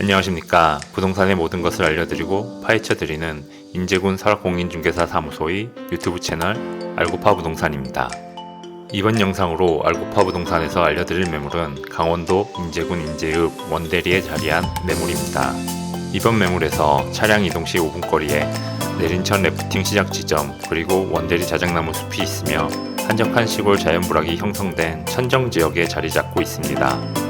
안녕하십니까. 부동산의 모든 것을 알려드리고 파헤쳐드리는 인제군 설악공인중개사 사무소의 유튜브 채널 알고파 부동산입니다. 이번 영상으로 알고파 부동산에서 알려드릴 매물은 강원도 인제군 인제읍 원대리에 자리한 매물입니다. 이번 매물에서 차량 이동 시 5분 거리에 내린천 래프팅 시작 지점 그리고 원대리 자작나무 숲이 있으며 한적한 시골 자연부락이 형성된 천정 지역에 자리 잡고 있습니다.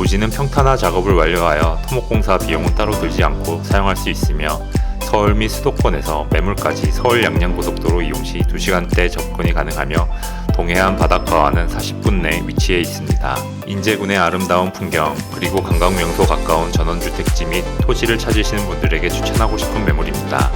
부지는 평탄화 작업을 완료하여 토목공사 비용은 따로 들지 않고 사용할 수 있으며 서울 및 수도권에서 매물까지 서울 양양고속도로 이용 시 2시간대 접근이 가능하며 동해안 바닷가와는 40분 내 위치해 있습니다. 인제군의 아름다운 풍경 그리고 관광명소 가까운 전원주택지 및 토지를 찾으시는 분들에게 추천하고 싶은 매물입니다.